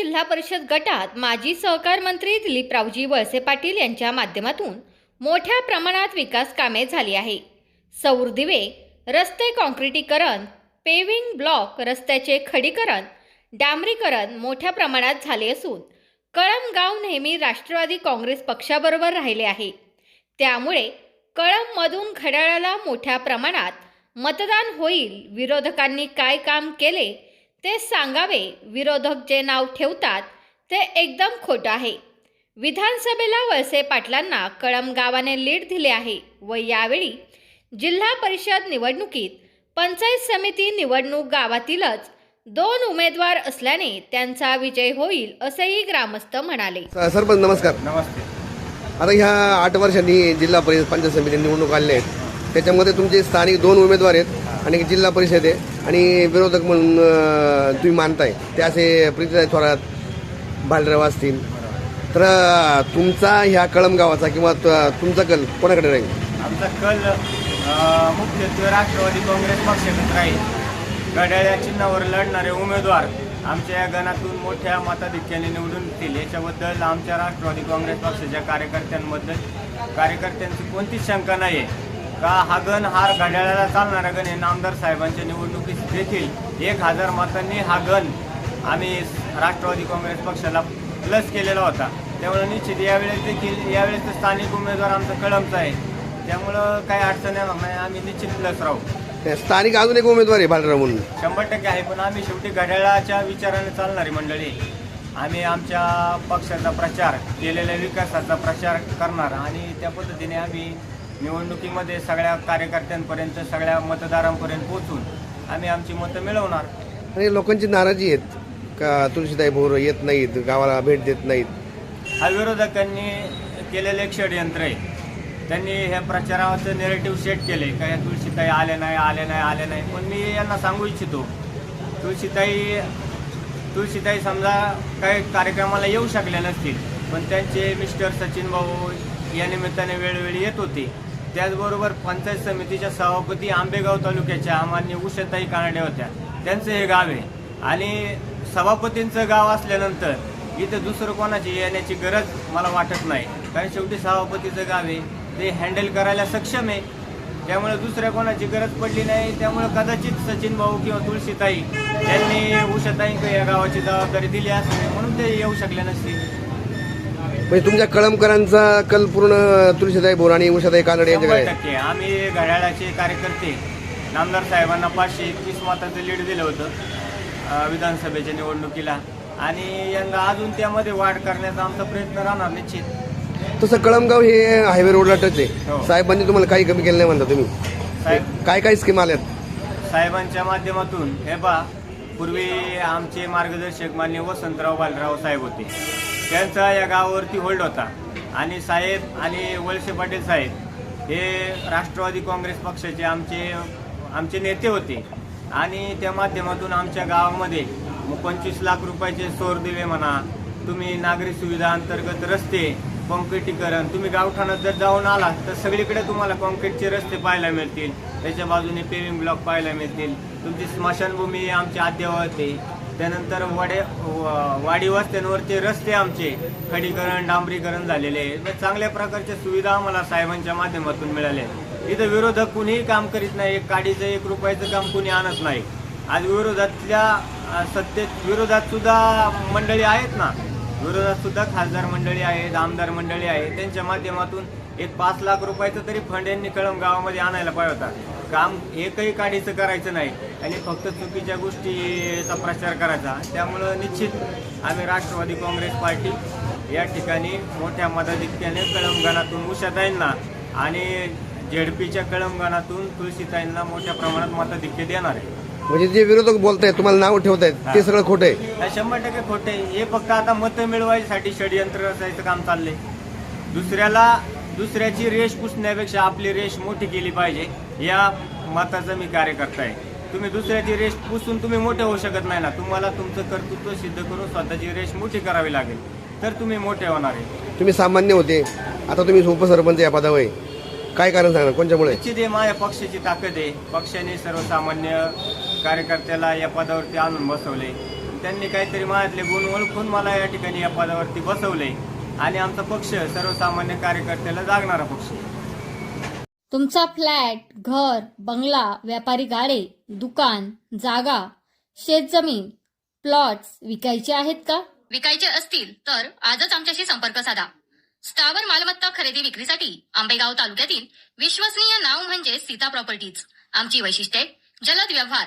जिल्हा परिषद गटात माजी सहकार मंत्री दिलीपरावजी वळसे पाटील यांच्या माध्यमातून मोठ्या प्रमाणात विकास कामे झाली आहे. सौर दिवे रस्ते काँक्रिटीकरण पेव्हिंग ब्लॉक रस्त्याचे खडीकरण डांबरीकरण मोठ्या प्रमाणात झाले असून कळमगाव नेहमी राष्ट्रवादी काँग्रेस पक्षाबरोबर राहिले आहे. त्यामुळे कळममधून घड्याळाला मोठ्या प्रमाणात मतदान होईल. विरोधकांनी काय काम केले? ते सांगावे. विरोधक जे नाव ठेवतात ते एकदम खोटं आहे. विधानसभेला वळसे पाटलांना कळम गावाने लीड दिले आहे व यावेळी जिल्हा परिषद निवडणुकीत पंचायत समिती निवडणूक गावातीलच दोन उमेदवार असल्याने त्यांचा विजय होईल असेही ग्रामस्थ म्हणाले. सरपंच नमस्कार. नमस्ते. आता ह्या आठ वर्षांनी जिल्हा परिषद पंचायत समिती निवडणूक आलेल्या आहेत त्याच्यामध्ये तुमचे स्थानिक दोन उमेदवार आहेत. आणि जिल्हा परिषद आहे. आणि विरोधक म्हणून तुम्ही मानताय. ते असे प्रीतीताई थोरात बालराव असतील तर तुमचा ह्या कळम गावाचा किंवा त- तुमचा कल कोणाकडे राहील? आमचा कल मुख्यत्वे राष्ट्रवादी काँग्रेस पक्षाकडे राहील. घड्याळ्या चिन्हावर लढणारे उमेदवार आमच्या या गणातून मोठ्या मताधिक्याने निवडून येतील. याच्याबद्दल आमच्या राष्ट्रवादी काँग्रेस पक्षाच्या कार्यकर्त्यांबद्दल कार्यकर्त्यांची कोणतीच शंका नाही आहे का हा गण हा घड्याळाला चालणारा गण हे नामदार साहेबांच्या निवडणुकीत देखील एक हजार मतांनी हा गण आम्ही राष्ट्रवादी काँग्रेस पक्षाला प्लस केलेला होता. त्यामुळे निश्चित यावेळेस देखील यावेळेस स्थानिक उमेदवार आमचा कळमचा आहे. त्यामुळं काही अडचण येणार नाही आम्ही निश्चित प्लस राहू. स्थानिक अजून एक उमेदवार आहे बालराव म्हणून. शंभर टक्के आहे पण आम्ही शेवटी घड्याळाच्या विचाराने चालणारी मंडळी. आम्ही आमच्या पक्षाचा प्रचार केलेल्या विकासाचा प्रचार करणार आणि त्या पद्धतीने आम्ही निवडणुकीमध्ये सगळ्या कार्यकर्त्यांपर्यंत सगळ्या मतदारांपर्यंत पोहोचून आम्ही आमची मतं मिळवणार. आणि लोकांची नाराजी आहेत. का तुळशीताई भोर येत नाहीत गावाला भेट देत नाहीत? हा विरोधकांनी केलेलं एक षडयंत्र आहे. त्यांनी ह्या प्रचाराचं नेरेटिव्ह सेट केले का ह्या तुळशीताई आले नाही आले नाही आले नाही. पण मी यांना सांगू इच्छितो तुळशीताई तुळशीताई समजा काही कार्यक्रमाला येऊ शकल्या नसतील पण त्यांचे मिस्टर सचिन भाऊ या निमित्ताने वेळोवेळी येत होते. त्याचबरोबर पंचायत समितीच्या सभापती आंबेगाव तालुक्याच्या मान्य उषाताई कानडे होत्या. त्यांचं हे गाव आहे. आणि सभापतींचं गाव असल्यानंतर इथं दुसरं कोणाची येण्याची गरज मला वाटत नाही. कारण शेवटी सभापतीचं गाव आहे. ते हँडल करायला सक्षम आहे. त्यामुळे दुसऱ्या कोणाची गरज पडली नाही. त्यामुळे कदाचित सचिन भाऊ किंवा तुळशीताई यांनी उषाताई या गावाची जबाबदारी दिली असते म्हणून ते येऊ शकले नसतील. म्हणजे तुमच्या कळमकरांचा कल पूर्ण तुळशीताई भोर आणि उषाताई कानडे शंभर यांच्याकडे आहे. टक्के. आम्ही घड्याळाचे कार्यकर्ते. नामदार साहेबांना पाचशे एकवीस मताचं लीड दिलं होतं अं, विधानसभेच्या निवडणुकीला. आणि यंदा अजून त्यामध्ये वाढ करण्याचा आमचा प्रयत्न राहणार निश्चित. तसं कळमगाव हे हायवे रोडला टच आहे. हो. साहेबांनी तुम्हाला काही कमी केलं नाही म्हणता तुम्ही. साहेब काय काय स्कीम आल्यात? साहेबांच्या माध्यमातून हे पा पूर्वी आमचे मार्गदर्शक मान्य वसंतराव बालराव साहेब होते. त्यांचा या गावावरती होल्ड होता. आणि साहेब आणि वळसे पाटील साहेब हे राष्ट्रवादी काँग्रेस पक्षाचे आमचे आमचे नेते होते. आणि त्या माध्यमातून आमच्या गावामध्ये पंचवीस लाख रुपयाचे सोर दिले म्हणा तुम्ही नागरी सुविधा अंतर्गत रस्ते कॉन्क्रिटीकरण तुम्ही गावठाणात जर जाऊन आलात तर सगळीकडे तुम्हाला कॉन्क्रीटचे रस्ते पाहायला मिळतील. त्याच्या बाजूने पेविंग ब्लॉक पाहायला मिळतील. तुमची स्मशानभूमी आमची अद्यावत आहे. त्यानंतर वाडे व- वाडी वस्त्यांवरचे रस्ते आमचे खडीकरण डांबरीकरण झालेले आहे तर चांगल्या प्रकारच्या सुविधा आम्हाला साहेबांच्या माध्यमातून मिळाल्या आहेत. इथं विरोधक कुणीही काम करीत नाही. एक काडीचं एक रुपयाचं काम कुणी आणत नाही. आज विरोधातल्या अ, सत्तेत विरोधात सुद्धा मंडळी आहेत ना? विरोधात सुद्धा खासदार मंडळी आहेत आमदार मंडळी आहे. त्यांच्या माध्यमातून एक पाच लाख रुपयाचं तरी फंड यांनी कळम गावामध्ये आणायला पाहिजे होता. काम एकही काढीचं करायचं नाही. आणि फक्त चुकीच्या गोष्टीचा प्रचार करायचा. त्यामुळं निश्चित आम्ही राष्ट्रवादी काँग्रेस पार्टी या ठिकाणी मोठ्या मताधिक्याने कळमगणातून उषाताईंना आणि झेडपीच्या कळमगणातून तुळशीताईंना मोठ्या प्रमाणात मताधिक्य देणार आहे. म्हणजे जे विरोधक बोलतायत तुम्हाला नाव ठेवतायत ते हा. सगळं खोटं आहे. शंभर टक्के खोटे हे फक्त आता मतं मिळवायसाठी षडयंत्र रचायचं काम चाललंय. दुसऱ्याला दुसऱ्याची रेष पुसण्यापेक्षा आपली रेष मोठी केली पाहिजे या मताचं मी कार्यकर्ता आहे तुम्ही दुसऱ्याची रेष पुसून तुम्ही मोठे होऊ शकत नाही ना. तुम्हाला तुमचं कर्तृत्व सिद्ध करून स्वतःची रेष मोठी करावी लागेल. तर तुम्ही मोठे होणार आहे. तुम्ही सामान्य होते. आता तुम्ही उपसरपंच या पदावर आहे. काय कारण सांगणार? निश्चित हे माझ्या पक्षाची ताकद आहे. पक्षाने सर्वसामान्य कार्यकर्त्याला या पदावरती आणून बसवले. त्यांनी काहीतरी माझ्यातले गुण ओळखून मला या ठिकाणी या पदावरती बसवले. आणि आमचा पक्ष सर्वसामान्य कार्यकर्त्याला जागणारा पक्ष. तुमचा फ्लॅट घर बंगला व्यापारी गाडे दुकान जागा शेतजमीन प्लॉट्स विकायचे आहेत का? विकायचे असतील तर आजच आमच्याशी संपर्क साधा. स्थावर मालमत्ता खरेदी विक्रीसाठी आंबेगाव तालुक्यातील विश्वसनीय नाव म्हणजे सीता प्रॉपर्टीज. आमची वैशिष्ट्ये जलद व्यवहार